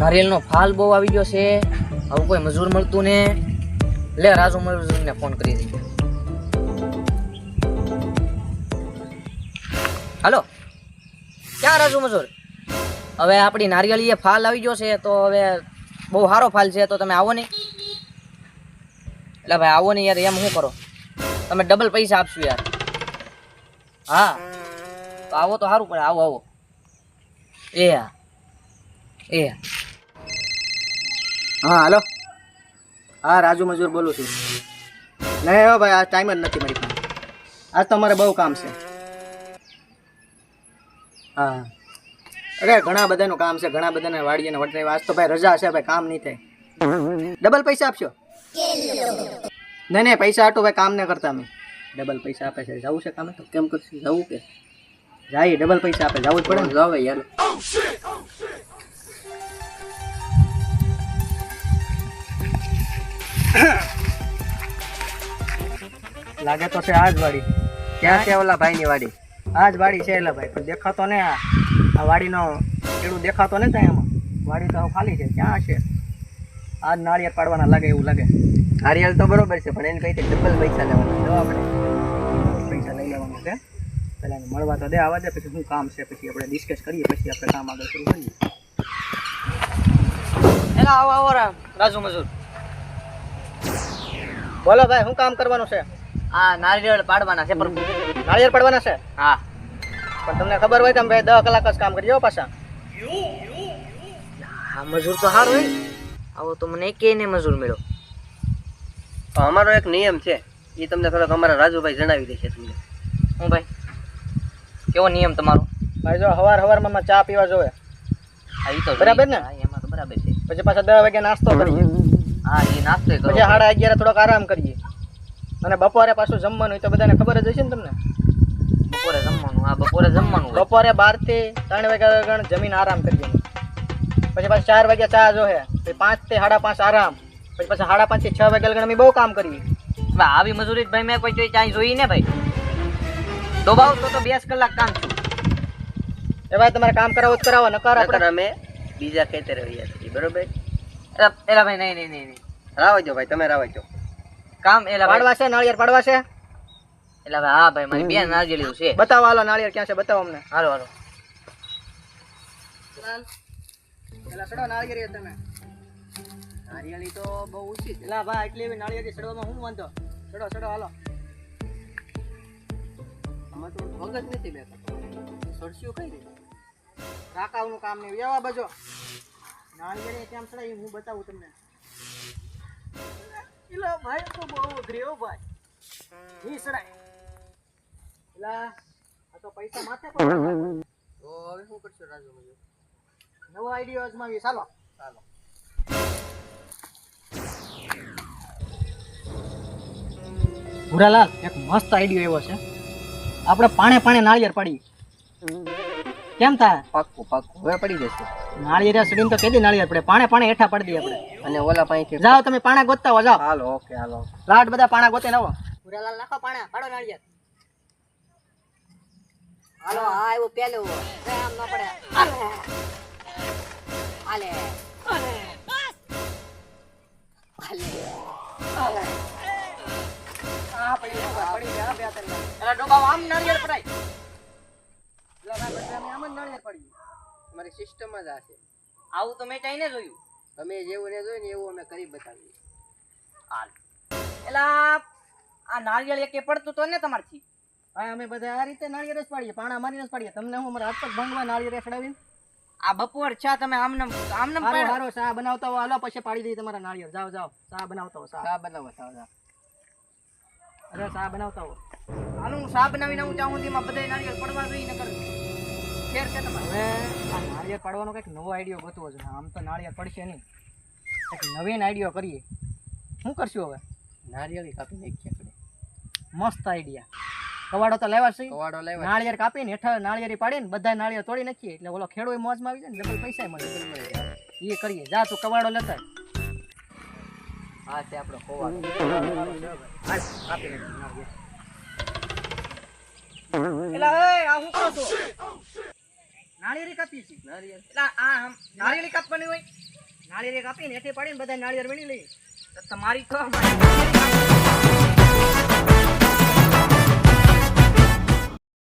નારિયેલનો ફાલ બહુ આવી ગયો છે. હવે કોઈ મજૂર મળતું ને. લે, રાજુ મજૂરને ફોન કરી દઈએ. હાલો. ક્યાં રાજુ મજૂર? હવે આપણી નારિયેળીએ ફાલ આવી ગયો છે, તો હવે બહુ સારો ફાલ છે, તો તમે આવો નહીં એટલે ભાઈ, આવો નહીં યાર, એમ શું કરો? તમે ડબલ પૈસા આપશો યાર. હા. તો આવો તો સારું પડે, આવો આવો. એ હા. એ હા. હા હાલો. હા રાજુ મજૂર બોલું છું. નહીં હો ભાઈ આ ટાઈમ જ નથી મારી પાસે. આજ તો અમારે બહુ કામ છે. હા. અરે ઘણા બધાનું કામ છે. ઘણા બધાને વાડીએ અને વટરે આજ તો ભાઈ રજા છે ભાઈ કામ નહીં થાય. ડબલ પૈસા આપશો? નહીં નહીં પૈસા આટો ભાઈ કામ ને કરતા અમે. ડબલ પૈસા આપે છે. જવું છે કામે તો? કેમ કરશું? જવું કે? જાય ડબલ પૈસા આપે. જવું જ પડે ને? જાવ યાર. લાગે તો છે આજ વાડી. ક્યાં છે ઓલા ભાઈની વાડી? આજ વાડી છે એલા ભાઈ. પણ દેખાતો ને આ. વાડીનો ખેડૂત દેખાતો ને ત્યાં એમાં. વાડી તો ખાલી છે. ક્યાં છે? આજ નાળિયેર પાડવાના લાગે એવું લાગે. નાળિયેર તો બરોબર છે, પણ એને કઈ ડબલ પૈસા લેવાના. જો આપણે પૈસા લઈ લેવાના છે. પહેલા મળવા તો દે, આવવા દે, પછી શું કામ છે? પછી આપણે ડિસ્કસ કરીએ, પછી આપણે કામ આગળ શરૂ કરીએ. એલા આવો આવો, રામ. રાજુ મજૂર. બોલો ભાઈ શું કામ કરવાનું છે? આ નારિયેળ પાડવાના છે પર નારિયેળ પાડવાના છે? હા. પણ તમને ખબર હોય કે ભાઈ દસ કલાક જ કામ કરીએ પાછા. હા મજૂર તો સારું હોય. આવો તો મને કે ને મજૂર મળ્યો. અમારો એક નિયમ છે. એ તમને થોડોક અમારા રાજુભાઈ જણાવી દેશે તમને. હું ભાઈ? કેવો નિયમ તમારો? ભાઈ જો હવાર હવારમાં માં ચા પીવા જોવે હા એ તો બરાબર ને? હા, એમાં તો બરાબર છે. પછી પાછા દસ વાગે નાસ્તો કરીએ. હા એ નાસ્તો કરો પછી સાડા અગિયાર થોડોક આરામ કરીએ. અને બપોરે પાછું જમવાનું હોય તો બધાને ખબર જ હશે ને તમને? બપોરે જમવાનું હા બપોરે જમવાનું બપોરે બારથી ત્રણ વાગ્યા ગણ જમીન આરામ કરીએ. પછી પાછા ચાર વાગ્યા ચા જોહે. પછી પાંચથી સાડા પાંચ આરામ. પછી પાછા સાડા પાંચથી છ વાગ્યા લગન અમે બહુ કામ કરીએ. આવી મજૂરી ભાઈ મેં કોઈ ચાઈ જોઈ ને ભાઈ. દોબાવ તો તો બેસ કલાક કામ છું. એ ભાઈ તમારે કામ કરાવવું જ કરાવો નકાર નકર આપણે અમે બીજા ખેતરે રહ્યા છીએ બરોબર? એલા એલા ભાઈ નહીં નહીં નહીં નહીં. રાવજો ભાઈ તમે રાવજો. કામ એલા પાડવા છે નાળિયેર પાડવા છે? એલા ભાઈ હા ભાઈ મારી બેન નારિયેળીઓ છે. બતાવો હાલો નાળિયેર ક્યાં છે બતાવો અમને. હાલો હાલો. એલા સડો નાળિયેરી તમે. નાળિયેરી તો બહુ ઊંચી છે. એલા ભાઈ એટલી નાળિયેરી સડવામાં હું વાંધો? સડો સડો હાલો. આમાં તો વગત નથી બેઠા. સડસ્યું કઈ રીતે રાકાવનું કામ નહીં વ્યવા બાજુ. નાળિયેરી કેમ સડાય હું બતાવું તમને. એલા ભાઈ તો બહુ અઘરી ભાઈ. ની સડાય. એલા આ તો પૈસા માથે તો હવે શું કરશો રાજુ મજૂર? નવો આઈડિયો અજમાવી ચાલો. ચાલો. ભૂરાલાલ એક મસ્ત આઈડિયો એવો છે. આપણે પાણે પાણે નાળિયેર પાડીએ. કેમ થાય? પાક્કું પાક્કું. હવે પડી જશે. નાળિયેર સડીને તો કેદી નાળિયેર પડે. પાણે પાણે હેઠા પડી દઈએ આપણે. અને ઓલા પાસેથી જાઓ તમે પાણા ગોતતા હો જાઓ. હાલો ઓકે હાલો. લાટ બધા પાણા ગોતે આવો. ભૂરાલાલ નાખો પાણા પાડો નાળિયેર. હાલો આ આવ્યું પેલું. આમ ન પડે. હાલે. આ પડી ગયા, પડી ગયા, બે તને એલા ડોબા આમ નાળિયેર પડાય. આમ જ નાળિયેર. અમારી સિસ્ટમ જ આ છે. આવું તો મેં ચાઈને જોયું. તમે જેવું ને જોયું ને એવું અમે કરી બતાવીએ. હાલ. એલા આ નાળિયેર એકે પડતું તો ને તમારથી? ભાઈ અમે બધા આ રીતે નાળિયેર જ પાડીએ પાણા મારીને જ પાડીએ. તમને હું અમારા હાથ પગ ભંગવા નાળિયેર ચડાવીને આ બપોર છા તમે આમનમ આમનમ હારો પાડો. હારો ચા બનાવતા હો. હાલો પછી પાડી દઈએ તમારા નાળિયેર. જાઓ જાઓ. ચા બનાવતા હો ચા. ચા બનાવો ચા ચા. અરે ચા બનાવતા હો. આનું શા બનાવીને હું ત્યાં સુધીમાં બધાય નારિયેળ પડવા જોઈએ ને કરું ફેર છે હવે આ નાળિયેર પાડવાનો કંઈક નવો આઈડિયો ગોતવો છે. આમ તો નાળિયેર પડશે નહીં. કંઈક નવીન આઈડિયો કરીએ. શું કરશું હવે? નારિયેળી કાપી નાખીએ આપણે. મસ્ત આઈડિયા કવાડો તો લેવા છે. કવાડો લેવા નાળિયેર કાપીને હેઠળ નાળિયેરી પાડીને બધા નાળિયેર તોડી નાખીએ. એટલે ઓલો ખેડો મોજમાં આવી જાય ને ડબલ પૈસા મળે. એ કરીએ. જા તું કવાડો લેતા. હા તે આપણો કવાડો. કાપી નાખીએ. એલા એ આ હું કરો છો? નાળિયેરી કાપીએ છીએ. એલા આ આમ નારિયેળી કાપવાની હોય. નાળિયેર એક આપીને એથી પડીને બધા નાળિયેર વીણી લઈએ. તો તમારી તો